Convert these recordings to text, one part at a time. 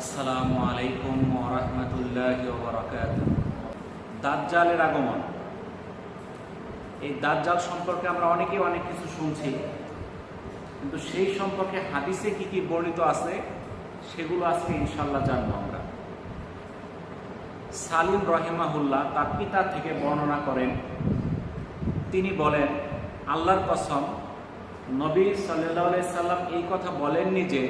আসসালামু আলাইকুম ওরহমতুল্লাহ বরকাত দাজ্জালের আগমন। এই দাজ্জাল সম্পর্কে আমরা অনেকেই অনেক কিছু শুনছি, কিন্তু সেই সম্পর্কে হাদিসে কি কি বর্ণিত আছে, সেগুলো আজকে ইনশাল্লাহ জানব আমরা। সালিম রহিমাহুল্লাহ তার পিতা থেকে বর্ণনা করেন, তিনি বলেন, আল্লাহর কসম, নবী সাল্লাহ সাল্লাম এই কথা বলেননি যে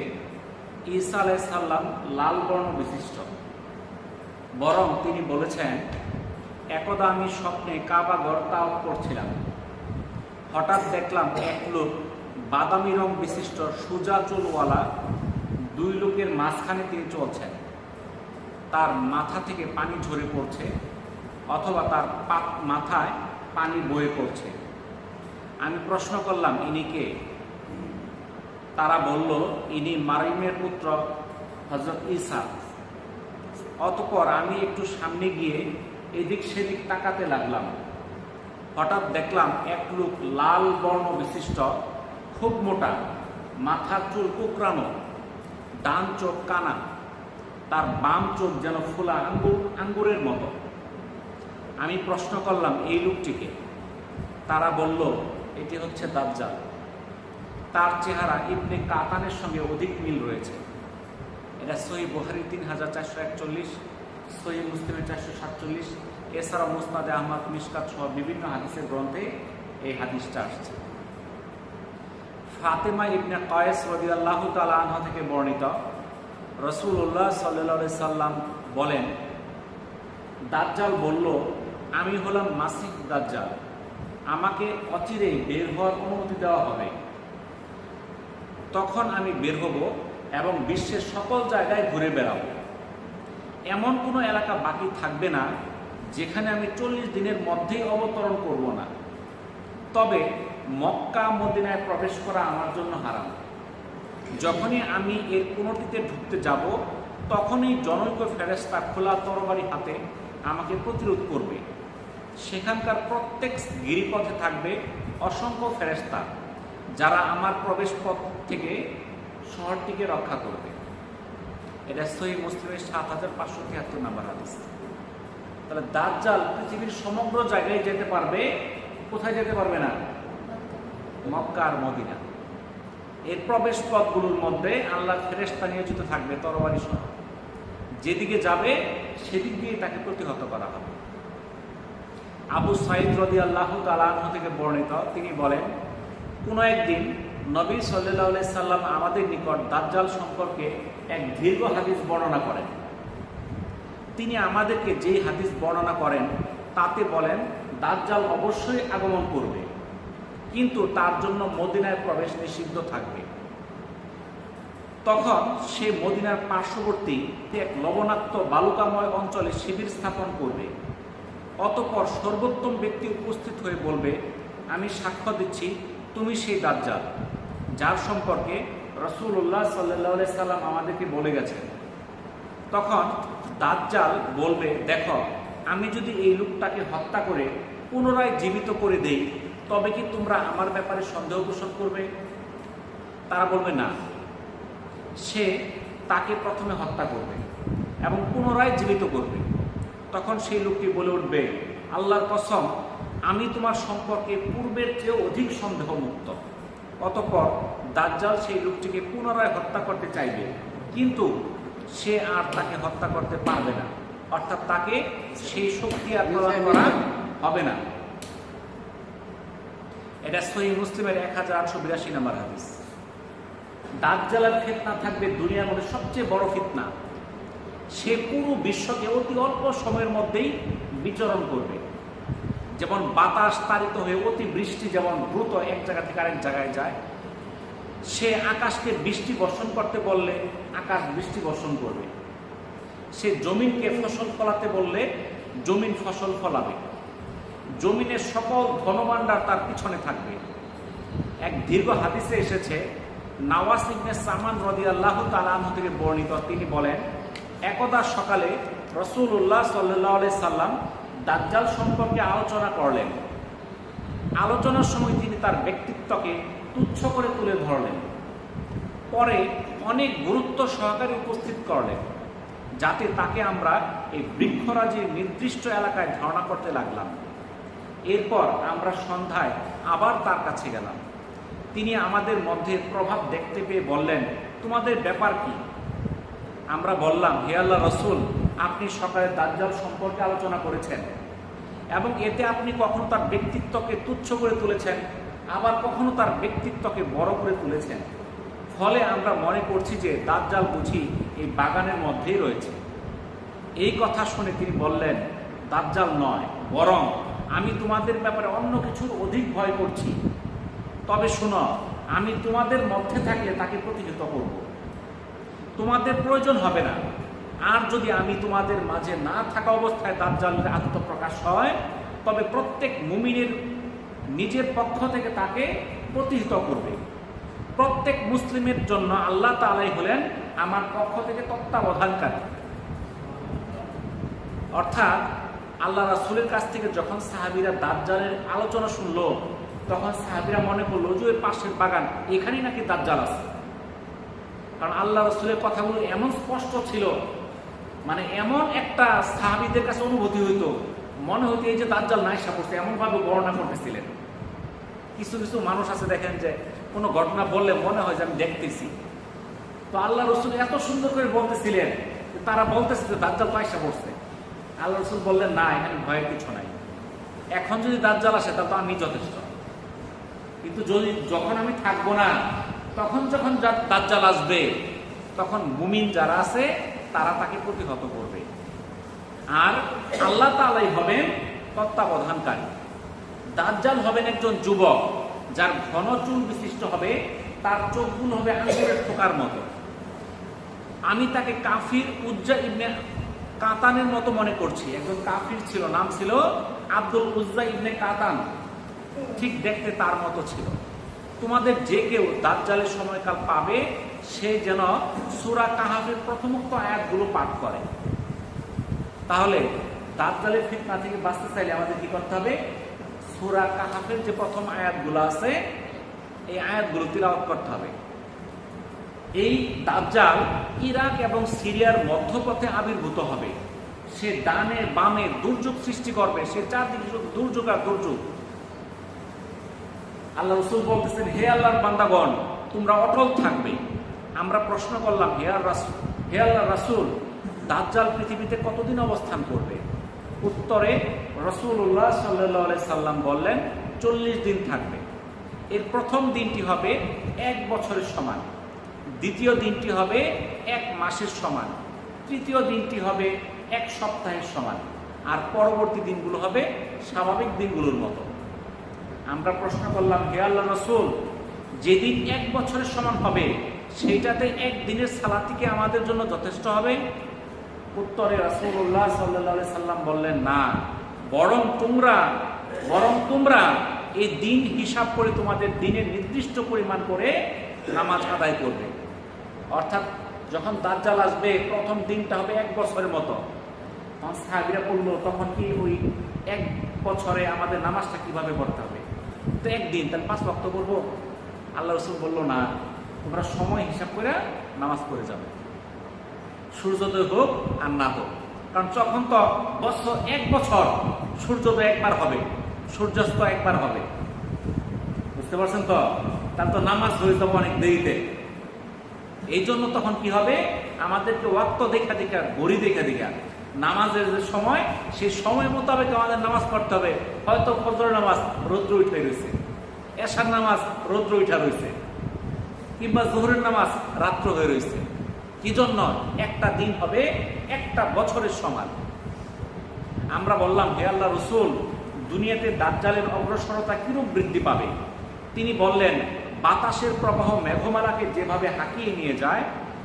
ঈসা আলাইসাল্লাম লাল বর্ণ বিশিষ্ট। বরং তিনি বলেছেন, একদা আমি স্বপ্নে কাবাগর তাও করছিলাম। হঠাৎ দেখলাম এক লোক বাদামি রং বিশিষ্ট সুজা চুলওয়ালা দুই লোকের মাঝখানে তিনি চলছেন। তার মাথা থেকে পানি ঝরে পড়ছে অথবা তার মাথায় পানি বয়ে পড়ছে। আমি প্রশ্ন করলাম, ইনি কে? তারা বলল, ইনি মারিমের পুত্র হজরত ঈসা। অতপর আমি একটু সামনে গিয়ে এদিক সেদিক তাকাতে লাগলাম। হঠাৎ দেখলাম এক লোক লাল বর্ণ বিশিষ্ট, খুব মোটা, মাথার চুল কুকরানো ডান চোখ কানা, তার বাম চোখ যেন ফোলা আঙ্গুর, আঙ্গুরের মতো। আমি প্রশ্ন করলাম, এই লোকটিকে? তারা বলল, এটি হচ্ছে দাজ্জাল। তার চেহারা ইবনে কাতানের সঙ্গে অধিক মিল রয়েছে। এটা সহি বুহারি তিন হাজার চারশো একচল্লিশ, সহি মুসলিমের চারশো সাতচল্লিশ, এছাড়া মুসনাদে আহমদ মিসকাত সহ বিভিন্ন হাদিসের গ্রন্থে এই হাদিসটা আসছে। ফাতেমা ইবনে কয়েস রবি আল্লাহ তালা আনহা থেকে বর্ণিত রসুল্লাহ সাল্লি সাল্লাম বলেন, দাজ্জাল বলল, আমি হলাম মাসিক দাজ্জাল। আমাকে অচিরেই বের হওয়ার অনুমতি দেওয়া হবে। তখন আমি বের হব এবং বিশ্বের সকল জায়গায় ঘুরে বেড়াবো। এমন কোনো এলাকা বাকি থাকবে না, যেখানে আমি চল্লিশ দিনের মধ্যেই অবতরণ করব না। তবে মক্কা মদিনায় প্রবেশ করা আমার জন্য হারাম। যখনই আমি এর কোনোটিতে ঢুকতে যাব, তখনই জনৈক ফেরেস্তা খোলা তরবারি হাতে আমাকে প্রতিরোধ করবে। সেখানকার প্রত্যেক গিরিপথে থাকবে অসংখ্য ফেরেস্তা যারা আমার প্রবেশ পথ থেকে শহরটিকে রক্ষা করবে। এটা সহি মুসলিমের সাত হাজার পাঁচশো তিয়াত্তর নাম্বার হাদিস। তাহলে দাজ্জাল পৃথিবীর সমগ্র জায়গায় যেতে পারবে, কোথায় যেতে পারবে না? মক্কা আর মদিনা। এর প্রবেশ পথগুলোর মধ্যে আল্লাহ ফেরেস্তা নিয়োজিত থাকবে তরবারি সহ। যেদিকে যাবে, সেদিক দিয়ে তাকে প্রতিহত করা হবে। আবু সাইদ রদি আল্লাহ তালাহ থেকে বর্ণিত, তিনি বলেন কোনো একদিন নবী সাল্লাহ সাল্লাম আমাদের নিকট দাজ্জাল সম্পর্কে এক দীর্ঘ হাদিস বর্ণনা করেন। তিনি আমাদেরকে যেই হাদিস বর্ণনা করেন, তাতে বলেন, দাজ্জাল অবশ্যই আগমন করবে, কিন্তু তার জন্য মদিনায় প্রবেশ নিষিদ্ধ থাকবে। তখন সে মদিনার পার্শ্ববর্তী এক লবণাক্ত বালুকাময় অঞ্চলে শিবির স্থাপন করবে। অতপর সর্বোত্তম ব্যক্তি উপস্থিত হয়ে বলবে, আমি সাক্ষ্য দিচ্ছি তুমি সেই দাজ্জাল, যার সম্পর্কে রসুল্লাহ সাল্লাহ সাল্লাম আমাদেরকে বলে গেছেন। তখন দাজ্জাল বলবে, দেখো, আমি যদি এই লোকটাকে হত্যা করে পুনরায় জীবিত করে দেই, তবে কি তোমরা আমার ব্যাপারে সন্দেহ পোষণ করবে? তারা বলবে, না। সে তাকে প্রথমে হত্যা করবে এবং পুনরায় জীবিত করবে। তখন সেই লোকটি বলে উঠবে, আল্লাহর কসম আমি তোমার সম্পর্কে পূর্বের চেয়ে অধিক সন্দেহমুক্ত। অতঃপর দাজ্জাল সেই লোকটিকে পুনরায় হত্যা করতে চাইবে কিন্তু সে আর তাকে হত্যা করতে পারবে না। অর্থাৎ তাকে সেই শক্তি আর প্রদান করা হবে না। এটা সহি মুসলিমের এক হাজার আটশো বিরাশি নাম্বার হাদিস। দাজ্জালের ফিতনা থাকবে দুনিয়ার মধ্যে সবচেয়ে বড় ফিতনা। সে পুরো বিশ্বকে অতি অল্প সময়ের মধ্যেই বিচরণ করবে। যেমন বাতাস তাড়িত হয়ে অতি বৃষ্টি যেমন দ্রুত এক জায়গা থেকে আরেক জায়গায় যায়, সে আকাশকে বৃষ্টি বর্ষণ করতে বললে আকাশ বৃষ্টি বর্ষণ করবে। সে জমিনকে ফসল ফলাতে বললে জমিন ফসল ফলাবে। জমিনের সকল ধনভাণ্ডার তার পিছনে থাকবে। এক দীর্ঘ হাদিসে এসেছে নওয়াজ ইবনে সামান রদি আল্লাহ তালাহ থেকে বর্ণিত, তিনি বলেন, একদা সকালে রসুল্লাহ সাল্লাহ সাল্লাম দাজ্জাল সম্পর্কে আলোচনা করলেন। আলোচনার সময় তিনি তার ব্যক্তিত্বকে তুচ্ছ করে তুলে ধরলেন। পরে অনেক গুরুত্ব সহকারে উপস্থিত করলেন, যাতে তাকে আমরা এই বৃক্ষরাজির নির্দিষ্ট এলাকায় ধারণা করতে লাগলাম। এরপর আমরা সন্ধ্যায় আবার তার কাছে গেলাম। তিনি আমাদের মধ্যে প্রভাব দেখতে পেয়ে বললেন, তোমাদের ব্যাপার কি? আমরা বললাম, হে আল্লাহ রসুল আপনি সকালে দাজ্জাল সম্পর্কে আলোচনা করেছেন এবং এতে আপনি কখনো তার ব্যক্তিত্বকে তুচ্ছ করে তুলেছেন, আবার কখনো তার ব্যক্তিত্বকে বড় করে তুলেছেন। ফলে আমরা মনে করছি যে দাজ্জাল বুঝি এই বাগানের মধ্যেই রয়েছে। এই কথা শুনে তিনি বললেন, দাজ্জাল নয়, বরং আমি তোমাদের ব্যাপারে অন্য কিছুর অধিক ভয় করছি। তবে শোনো, আমি তোমাদের মধ্যে থাকলে তাকে প্রতিহত করব। তোমাদের প্রয়োজন হবে না। আর যদি আমি তোমাদের মাঝে না থাকা অবস্থায় দাজ্জালের আত্মপ্রকাশ হয়, তবে প্রত্যেক মুমিনের নিজের পক্ষ থেকে তাকে প্রতিহিত করবে। প্রত্যেক মুসলিমের জন্য আল্লাহ তালাই হলেন আমার পক্ষ থেকে তত্ত্বাবধানকারী। অর্থাৎ আল্লাহ রাসুলের কাছ থেকে যখন সাহাবিরা দাজ্জালের আলোচনা শুনলো, তখন সাহাবিরা মনে করল যে ওই পাশের বাগান, এখানেই নাকি দাজ্জাল আছে? কারণ আল্লাহ রসুলের কথাগুলো এমন স্পষ্ট ছিল মানে এমন একটা সাহাবিদের কাছে অনুভূতি হইতো, মনে হতো এই যে দাজ্জাল নাইসা পড়ছে, এমনভাবে বর্ণনা করতেছিলেন। কিছু কিছু মানুষ আছে দেখেন যে কোনো ঘটনা বললে মনে হয় যে আমি দেখতেছি। তো আল্লাহ রসুল এত সুন্দর করে বলতেছিলেন তারা বলতেছে যে দাজ্জাল পয়সা পড়ছে। আল্লাহ রসুল বললেন, না, এখানে ভয়ের কিছু নাই। এখন যদি দাজ্জাল আসে তা তো আমি যথেষ্ট। কিন্তু যদি, যখন আমি থাকব না, তখন যখন দাজ্জাল আসবে, তখন মুমিন যারা আছে তারা তাকে প্রতিহত করবে। আর আল্লাহ তালাই হবেন তত্ত্বাবধানকারী। দাজ্জাল হবেন একজন যুবক, যার ঘন চুল বিশিষ্ট হবে, তার চোখগুলো হবে আঙ্গুরের ঠোকার মতো। আমি তাকে কাফির উজ্জা ইবনে কাতানের মতো মনে করছি। একজন কাফির ছিল, নাম ছিল আব্দুল উজ্জা ইবনে কাতান। ঠিক দেখতে তার মতো ছিল। তোমাদের যে কেউ দাজ্জালের সময়কাল পাবে, সে যেন সুরা কাহাফের প্রথমোক্ত আয়াতগুলো পাঠ করে। তাহলে দাজ্জালের ফিতনা থেকে বাঁচতে চাইলে আমাদের কি করতে হবে? সুরা কাহাফের যে প্রথম আয়াতগুলো আছে, এই আয়াতগুলো তিলাওয়াত করতে হবে। এই দাজ্জাল ইরাক এবং সিরিয়ার মধ্যপথে আবির্ভূত হবে। সে ডানে বামে দুর্যোগ সৃষ্টি করবে, সে চারদিকে দুর্যোগ আর দুর্যোগ। আল্লাহ রসুল বলতেছেন, হে আল্লাহর বান্দাগণ, তোমরা অটল থাকবে। আমরা প্রশ্ন করলাম, হে আর রাসুল, হে আল্লাহ রাসুল, দাজ্জাল পৃথিবীতে কতদিন অবস্থান করবে? উত্তরে রসুল্লাহ সাল্লাহ সাল্লাম বললেন, চল্লিশ দিন থাকবে। এর প্রথম দিনটি হবে এক বছরের সমান। দ্বিতীয় দিনটি হবে এক মাসের সমান। তৃতীয় দিনটি হবে এক সপ্তাহের সমান। আর পরবর্তী দিনগুলো হবে স্বাভাবিক দিনগুলোর মতো। আমরা প্রশ্ন করলাম, হে আল্লাহ রসুল, যেদিন এক বছরের সমান হবে, সেইটাতে এক দিনের সালাতিকে আমাদের জন্য যথেষ্ট হবে? উত্তরে রাসূলুল্লাহ সাল্লাহ সাল্লাম বললেন, না, বরং তোমরা বরং তোমরা এই দিন হিসাব করে তোমাদের দিনের নির্দিষ্ট পরিমাণ করে নামাজ আদায় করবে। অর্থাৎ যখন দাজ্জাল আসবে, প্রথম দিনটা হবে এক বছরের মতো। তখন সাহাবিরা পড়ল তখন কি ওই এক বছরে আমাদের নামাজটা কীভাবে পড়তে হবে? তো একদিন তাহলে পাঁচ বক্ত বলব আল্লাহ রসুল বলল, না, তোমরা সময় হিসাব করে নামাজ পড়ে যাবে সূর্যোদয় হোক আর না হোক। কারণ তখন তো বছর, এক বছর সূর্যোদয় একবার হবে, সূর্যাস্ত একবার হবে। বুঝতে পারছেন তো? তার তো নামাজ হয়ে যাব অনেক দেরিতে। এই জন্য তখন কি হবে? আমাদেরকে ওয়াক্ত দেখা দেখা, ঘড়ি দেখা দেখা নামাজের যে সময়, সেই সময় মোতাবেক আমাদের নামাজ পড়তে হবে। হয়তো ফজর নামাজ রৌদ্র উঠে রয়েছে এশার নামাজ রৌদ্র উঠা রয়েছে কিংবা জোহরের নামাজ রাত্র হয়ে রয়েছে কি জন্য? একটা দিন হবে, একটা বছরের সমান। আমরা বললাম, হে আল্লাহ রসুল, দুনিয়াতে দাজ্জালের অগ্রসরতা কিরূপ বৃদ্ধি পাবে? তিনি বললেন, বাতাসের প্রবাহ মেঘমালাকে যেভাবে হাঁকিয়ে নিয়ে যায়,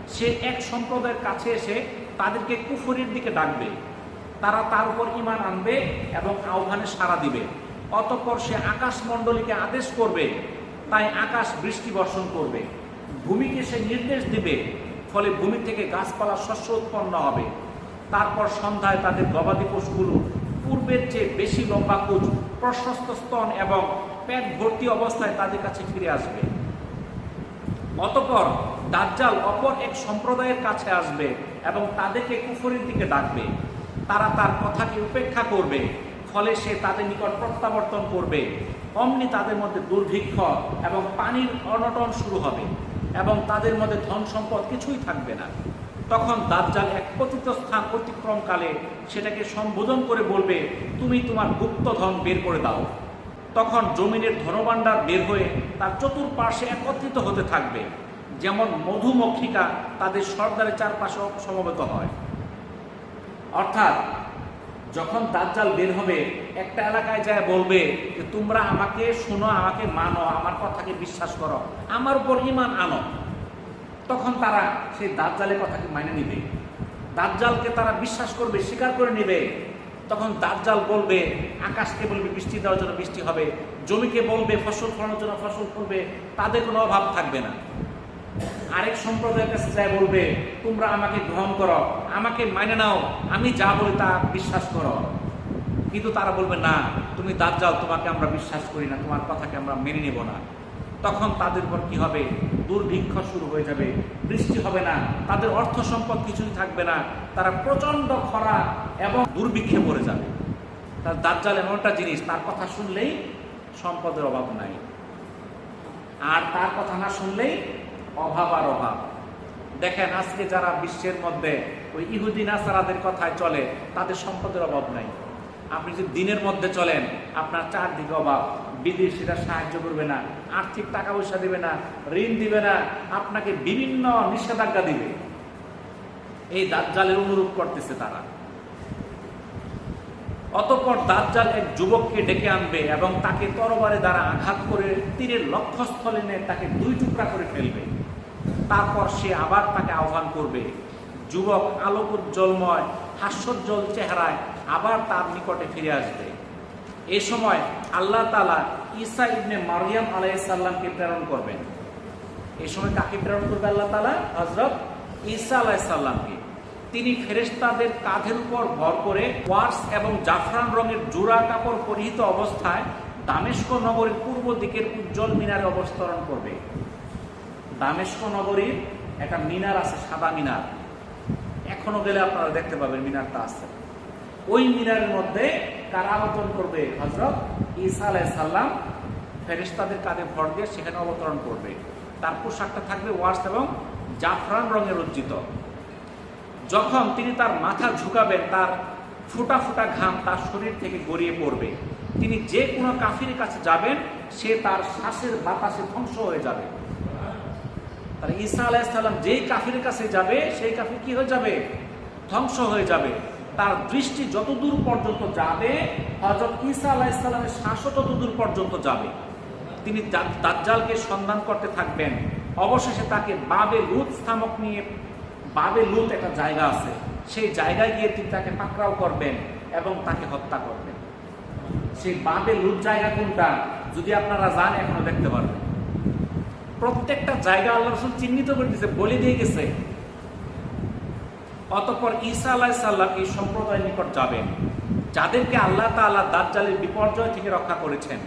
সে এক সম্প্রদায়ের কাছে এসে তাদেরকে কুফরির দিকে ডাকবে। তারা তার উপর ইমান আনবে এবং আহ্বানে সাড়া দিবে। অতঃপর সে আকাশমণ্ডলীকে আদেশ করবে, তাই আকাশ বৃষ্টি বর্ষণ করবে। ভূমিকে সে নির্দেশ দিবে, ফলে ভূমি থেকে গাছপালা শস্য উৎপন্ন হবে। তারপর সন্ধ্যায় তাদের গবাদি পশুগুলো পূর্বের চেয়ে বেশি লম্বা কুচ, প্রশস্ত স্তন এবং পেট ভর্তি অবস্থায় তাদের কাছে ফিরে আসবে। অতপর দাজ্জাল অপর এক সম্প্রদায়ের কাছে আসবে। এবং তাদেরকে কুফরের দিকে ডাকবে। তারা তার কথাকে উপেক্ষা করবে, ফলে সে তাদের নিকট প্রত্যাবর্তন করবে। অমনি তাদের মধ্যে দুর্ভিক্ষ এবং পানির অনটন শুরু হবে এবং তাদের মধ্যে ধন সম্পদ কিছুই থাকবে না। তখন দাজ্জাল এক পতিত স্থান অতিক্রমকালে সেটাকে সম্বোধন করে বলবে, তুমি তোমার গুপ্ত ধন বের করে দাও। তখন জমিনের ধনভাণ্ডার বের হয়ে তার চতুর্পাশে একত্রিত হতে থাকবে। যেমন মধুমক্ষিকা তাদের সর্দারের চারপাশে সমবেত হয়। অর্থাৎ যখন দাজ্জাল বের হবে, একটা এলাকায় যায় বলবে যে, তোমরা আমাকে শোনো, আমাকে মানো, আমার কথাকে বিশ্বাস করো, আমার উপর ইমান আনো। তখন তারা সেই দাজ্জালের কথাকে মানে নিবে। দাজ্জালকে তারা বিশ্বাস করবে, স্বীকার করে নেবে। তখন দাজ্জাল বলবে, আকাশকে বলবে বৃষ্টি দেওয়ার জন্য বৃষ্টি হবে, জমিকে বলবে ফসল ফলানোর জন্য ফসল ফলবে, তাদের কোনো অভাব থাকবে না। আরেক সম্প্রদায়ের কাছে যায় বলবে, তোমরা আমাকে গ্রহণ করো, আমাকে মানে নাও, আমি যা বলি তা বিশ্বাস করো। কিন্তু তারা বলবে, না, তুমি দাজ্জাল তোমাকে আমরা বিশ্বাস করি না, তোমার কথাকে আমরা মেনে নেব না। তখন তাদের উপর কি হবে? দুর্ভিক্ষ শুরু হয়ে যাবে, বৃষ্টি হবে না, তাদের অর্থ সম্পদ কিছুই থাকবে না, তারা প্রচণ্ড খরা এবং দুর্ভিক্ষে পড়ে যাবে। তার দাজ্জাল এমন একটা জিনিস, তার কথা শুনলেই সম্পদের অভাব নাই। আর তার কথা না শুনলেই অভাব আর অভাব। দেখেন, আজকে যারা বিশ্বের মধ্যে ওই ইহুদি নাসারাদের কথায় চলে, তাদের সম্পদের অভাব নাই। আপনি যদি দিনের মধ্যে চলেন, আপনার চারদিকে অভাব। বিদেশিরা সাহায্য করবে না, আর্থিক টাকা পয়সা দিবে না, ঋণ দিবে না, আপনাকে বিভিন্ন নিষেধাজ্ঞা দিবে। এই দাজ্জালের অনুরূপ করতেছে তারা। অতঃপর দাজ্জাল এক যুবককে ডেকে আনবে এবং তাকে তরবারে দ্বারা আঘাত করে তীরের লক্ষ্যস্থলে নিয়ে তাকে দুই টুকরা করে ফেলবে। তারপর সে আবার তাকে আহ্বান করবে। যুবক আলোক উজ্জ্বলময় হাস্যোজ্জ্বল চেহারায় আবার তার নিকটে ফিরে আসবে। এ সময় আল্লাহ তালা ঈসা ইবনে মারিয়াম আলাইসাল্লামকে প্রেরণ করবেন। এ সময় কাকে প্রেরণ করবে আল্লাহ তালা হজরত ঈসা আলাইসাল্লামকে তিনি ফেরেশতাদের কাঁধের উপর ভর করে ওয়ার্স এবং জাফরান রঙের জোড়া কাপড় পরিহিত অবস্থায় দামেস্ক নগরীর পূর্ব দিকের উজ্জ্বল মিনারে অবস্তরণ করবে। দামেস্ক নগরীর একটা মিনার আছে, সাদা মিনার। এখনও গেলে আপনারা দেখতে পাবেন মিনারটা আছে। ওই মিনারের মধ্যে কারা অবতরণ করবে হজরত ঈসা আলাই সাল্লাম ফেরেশতাদের কাঁধে ভর দিয়ে সেখানে অবতরণ করবে। তার পোশাকটা থাকবে ওয়ার্স এবং জাফরান রঙের উজ্জিত যখন তিনি তার মাথা ঝুঁকাবেন, তার ফুটা ফুটা ঘাম তার শরীর থেকে গড়িয়ে পড়বে। তিনি যে কোনো কাফির কাছে যাবেন, সে তার শ্বাসের বাতাসে ধ্বংস হয়ে যাবে। তাহলে ঈসা আলাইসাল্লাম যেই কাফির কাছে যাবে, সেই কাফির কি হয়ে যাবে? ধ্বংস হয়ে যাবে। তার দৃষ্টি যতদূর পর্যন্ত যাবে হজরত ঈসা আলাইসাল্লামের শ্বাসও ততদূর পর্যন্ত যাবে। তিনি দাজ্জালকে সন্ধান করতে থাকবেন। অবশেষে তাকে বাবে লুত স্থামক নিয়ে, বাবে লুত একটা জায়গা আছে। সেই জায়গায় গিয়ে তিনি তাকে পাকড়াও করবেন এবং তাকে হত্যা করবেন। সেই বাবে লুত জায়গা কোনটা? যদি আপনারা যান এখনও দেখতে পারবেন। প্রত্যেকটা জায়গা আল্লাহ রসুল চিহ্নিত করে দিয়েছে, বলে দিয়ে গেছে। অতঃপর ঈসা আলাহ সাল্লাম এই সম্প্রদায়ের নিকট যাবেন, যাদেরকে আল্লাহ তাআলা দাজ্জালের বিপর্যয় থেকে রক্ষা করেছেন।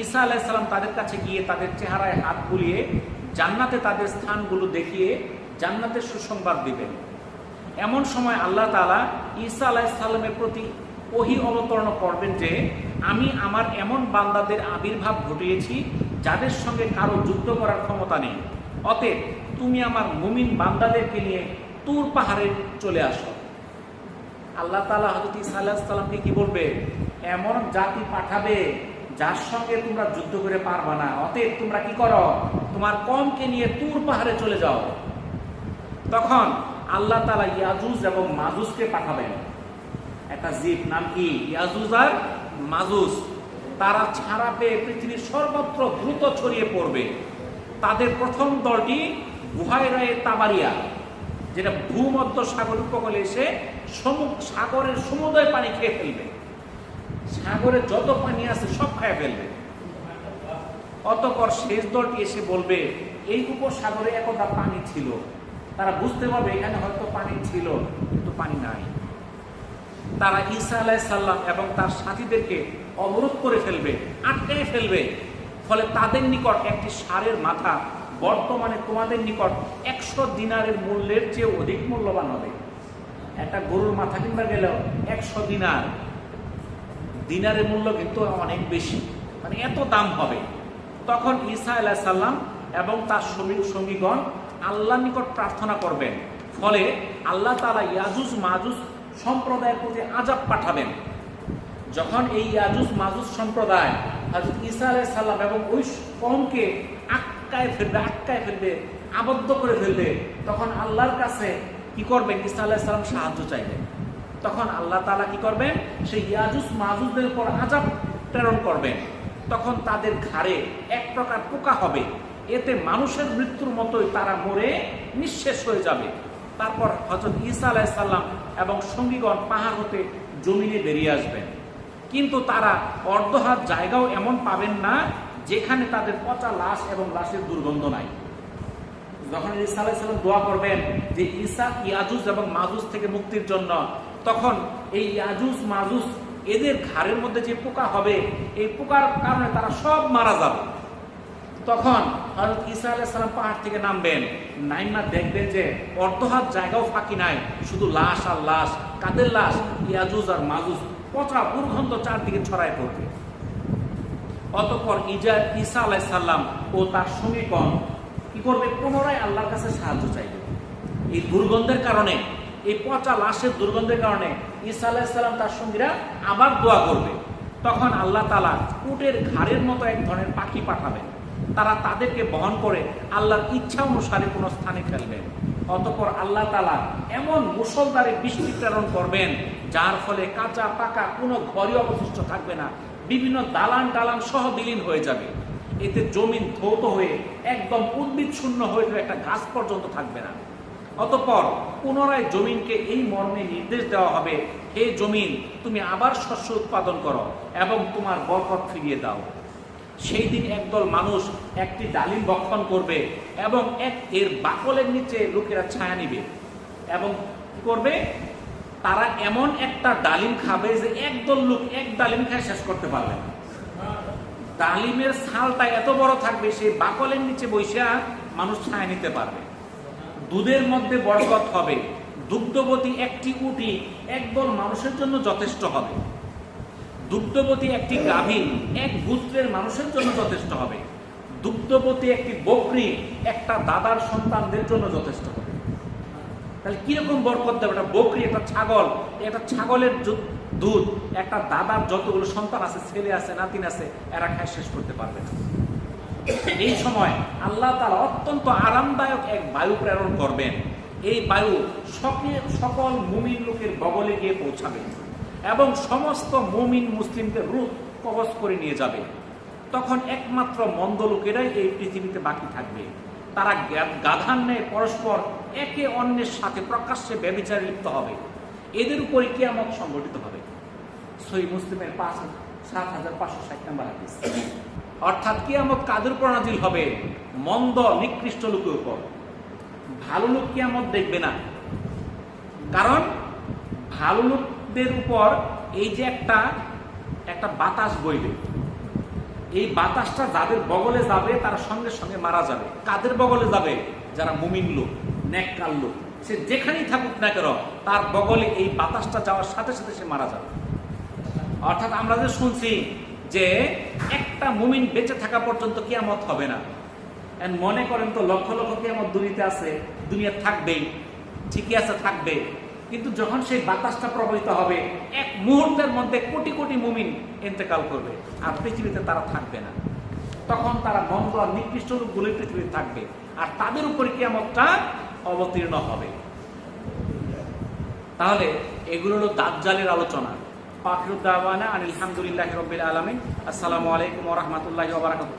ঈসা আলাহ সাল্লাম তাদের কাছে গিয়ে তাদের চেহারায় হাত বুলিয়ে জান্নাতে তাদের স্থানগুলো দেখিয়ে জান্নাতের সুসংবাদ দিবেন। এমন সময় আল্লাহ তাআলা ঈসা আলাহ সাল্লামের প্রতি ওহি অবতরণ করবেন যে, আমি আমার এমন বান্দাদের আবির্ভাব ঘটিয়েছি যাদের সঙ্গে কারও যুদ্ধ করার ক্ষমতা নেই। অতএব তুমি আমার মুমিন বান্দাদেরকে নিয়ে তুর পাহাড়ে চলে আসো। আল্লাহ তালা হজরত ইসা আলাহিসাল্লামকে কি বলবে? এমন জাতি পাঠাবে যার সঙ্গে তোমরা যুদ্ধ করে পারবা না। অতএব তোমরা কি করো? তোমার কমকে নিয়ে তুর পাহাড়ে চলে যাও। তখন আল্লাহ তালা ইয়াজুজ এবং মাজুজকে পাঠাবেন। একটা জীব নাম কি? ইয়াজুজ আর মাজুজ। তারা ছাড়া পেয়ে পৃথিবীর সর্বত্র দ্রুত ছড়িয়ে পড়বে। তাদের প্রথম দলটি বুহাইরায়ে তাবারিয়া, যেটা ভূমধ্য সাগর উপকূলে এসে সাগরের সমুদয় পানি খেয়ে ফেলবে। সাগরে যত পানি আছে সব খেয়ে ফেলবে। অতপর শেষ দলটি এসে বলবে, এই উপসাগরে একদা পানি ছিল। তারা বুঝতে পারবে, এখানে হয়তো পানি ছিল, কিন্তু পানি নাই। তারা ঈসা আলাহ সাল্লাম এবং তার সাথীদেরকে অবরোধ করে ফেলবে, আটকে ফেলবে। ফলে তাদের নিকট একটি সারের মাথা, বর্তমানে তোমাদের নিকট একশো দিনারের মূল্যের চেয়ে অধিক মূল্যবান হবে। একটা গরুর মাথা কিনবার গেলেও একশো দিনার। দিনারের মূল্য কিন্তু অনেক বেশি মানে এত দাম হবে। তখন ঈসা আলাহ সাল্লাম এবং তার সঙ্গী সঙ্গীগণ আল্লাহ নিকট প্রার্থনা করবেন। ফলে আল্লাহ তালা ইয়াজুজ মাজুজ সম্প্রদায়ের প্রতি আজাব পাঠাবেন। যখন এই ইয়াজুজ মাজুজ সম্প্রদায় হজরত ঈসা আলাহ সাল্লাম এবং ওই কমকে আটকায় ফেলবে আটকায় ফেলবে, আবদ্ধ করে ফেলবে, তখন আল্লাহর কাছে কি করবেন? ঈসা আলাহ সাল্লাম সাহায্য চাইবেন। তখন আল্লাহ তালা কি করবেন? সেই ইয়াজুস মাজুজদের উপর আজাব প্রেরণ করবেন। তখন তাদের ঘাড়ে এক প্রকার পোকা হবে। এতে মানুষের মৃত্যুর মতোই তারা মরে নিঃশেষ হয়ে যাবে। তারপর হজরত ঈসা আলাইসাল্লাম এবং সঙ্গীগণ পাহাড় হতে জমিনে বেরিয়ে আসবেন। কিন্তু তারা অর্ধহাত জায়গাও এমন পাবেন না, যেখানে তাদের পচা লাশ এবং লাশের দুর্গন্ধ নাই। যখন ঈসা আলাইসাল্লাম দোয়া করবেন যে ঈসা, ইয়াজুজ এবং মাজুজ থেকে মুক্তির জন্য, তখন এই ইয়াজুজ, মাজুজ এদের ঘাড়ের মধ্যে যে পোকা হবে, এই পোকার কারণে তারা সব মারা যাবে। তখন হজরত ঈসা আলাইসাল্লাম পাহাড় থেকে নামবেন। নাইমা দেখবেন যে অর্ধহাত জায়গাও ফাঁকি নাই, শুধু লাশ আর লাশ, কাদের লাশ? ইয়াজুজ আর মাজুজ। পচা দুর্গন্ধ চারদিকে ছড়ায় পড়বে। অতঃপর ইজা ঈসা আলাইসাল্লাম ও তার সঙ্গীগণ কি করবে? পুনরায় আল্লাহর কাছে সাহায্য চাইবে। এই দুর্গন্ধের কারণে, এই পচা লাশের দুর্গন্ধের কারণে ঈসা আলাইসাল্লাম তার সঙ্গীরা আবার দোয়া করবে। তখন আল্লাহ তালা উটের ঘাড়ের মতো এক ধরনের পাখি পাঠাবেন। তারা তাদেরকে বহন করে আল্লাহর ইচ্ছা অনুসারে কোনো স্থানে ফেলবেন অতপর আল্লাহ তালা এমন মুসলদারে বৃষ্টি প্রেরণ করবেন, যার ফলে কাঁচা, পাকা কোনো ঘরই অবশিষ্ট থাকবে না। বিভিন্ন দালান টালান সহ বিলীন হয়ে যাবে। এতে জমিন ধৌত হয়ে একদম উদ্ভিদ শূন্য হয়ে একটা ঘাস পর্যন্ত থাকবে না। অতপর পুনরায় জমিনকে এই মর্মে নির্দেশ দেওয়া হবে, হে জমিন, তুমি আবার শস্য উৎপাদন করো এবং তোমার বরকত ফিরিয়ে দাও। সেই দিন একদল মানুষ একটি ডালিম বক্ষণ করবে এবং এক এর বাকলের নিচে লোকেরা ছায়া নিবে। এবং করবে? তারা এমন একটা ডালিম খাবে যে একদল লোক এক ডালিম খায় শেষ করতে পারবে ডালিমের ছালটা এত বড় থাকবে, সেই বাকলের নিচে বৈশা মানুষ ছায়া নিতে পারবে। দুধের মধ্যে বরকত হবে। দুগ্ধবতী একটি উটি একদল মানুষের জন্য যথেষ্ট হবে। দুগ্ধবতী একটি গাভী এক গুত্রের মানুষের জন্য যথেষ্ট হবে। দুগ্ধবতী একটি বকরি একটা দাদার সন্তানদের জন্য যথেষ্ট। হবে তাহলে কীরকম বরকত দেবে? একটা বকরি, একটা ছাগল, একটা ছাগলের দুধ, একটা দাদার যতগুলো সন্তান আছে, ছেলে আছে, নাতিন আছে, এরা খায় শেষ করতে পারবে না। এই সময় আল্লাহ তালা অত্যন্ত আরামদায়ক এক বায়ু প্রেরণ করবেন। এই বায়ু সকল সকল মুমিন লোকের বগলে গিয়ে পৌঁছাবে এবং সমস্ত মুমিন মুসলিমদের রূপ কবচ করে নিয়ে যাবে। তখন একমাত্র মন্দ লোকেরাই এই পৃথিবীতে বাকি থাকবে। তারা গা- গাধার ন্যায় পরস্পর একে অন্যের সাথে প্রকাশ্যে ব্যবিচারে লিপ্ত হবে। এদের উপরে কিয়ামত সংগঠিত হবে। সই মুসলিমের পাঁচ সাত হাজার পাঁচশো ষাট নম্বর হাদিস। অর্থাৎ কিয়ামত কাদের উপর নাজিল হবে? মন্দ, নিকৃষ্ট লোকের উপর। ভালো লোক কিয়ামত দেখবে না। কারণ ভালো লোকদের উপর এই যে একটা একটা বাতাস বইবে। এই বাতাসটা যাদের বগলে যাবে, তারা সঙ্গে সঙ্গে মারা যাবে। কাদের বগলে যাবে? যারা মুমিন লোক নেককার লোক। সে যেখানেই থাকুক না কেন, তার বগলে এই বাতাসটা যাওয়ার সাথে সাথে সে মারা যাবে। অর্থাৎ আমরা যে শুনছি যে একটা মুমিন বেঁচে থাকা পর্যন্ত কেয়ামত হবে না। মনে করেন তো লক্ষ লক্ষ কিয়ামত দুনিয়াতে আছে, দুনিয়া থাকবেই, ঠিকই আছে থাকবে কিন্তু যখন সেই বাতাসটা প্রবাহিত হবে, এক মুহূর্তের মধ্যে কোটি কোটি মুমিন ইন্তেকাল করবে আর পৃথিবীতে তারা থাকবে না। তখন তারা মন্দ আর নিকৃষ্ট রূপগুলি পৃথিবীতে থাকবে আর তাদের উপরে কিয়ামতটা অবতীর্ণ হবে। তাহলে এগুলো হলো দাজ্জালের আলোচনা। পাখিরুদ্দাওয়ানা আনিল হামদুলিল্লাহ রবিল আলমিন। আসসালামু আলাইকুম রহমতুল্লাহ বারাকাতুহ।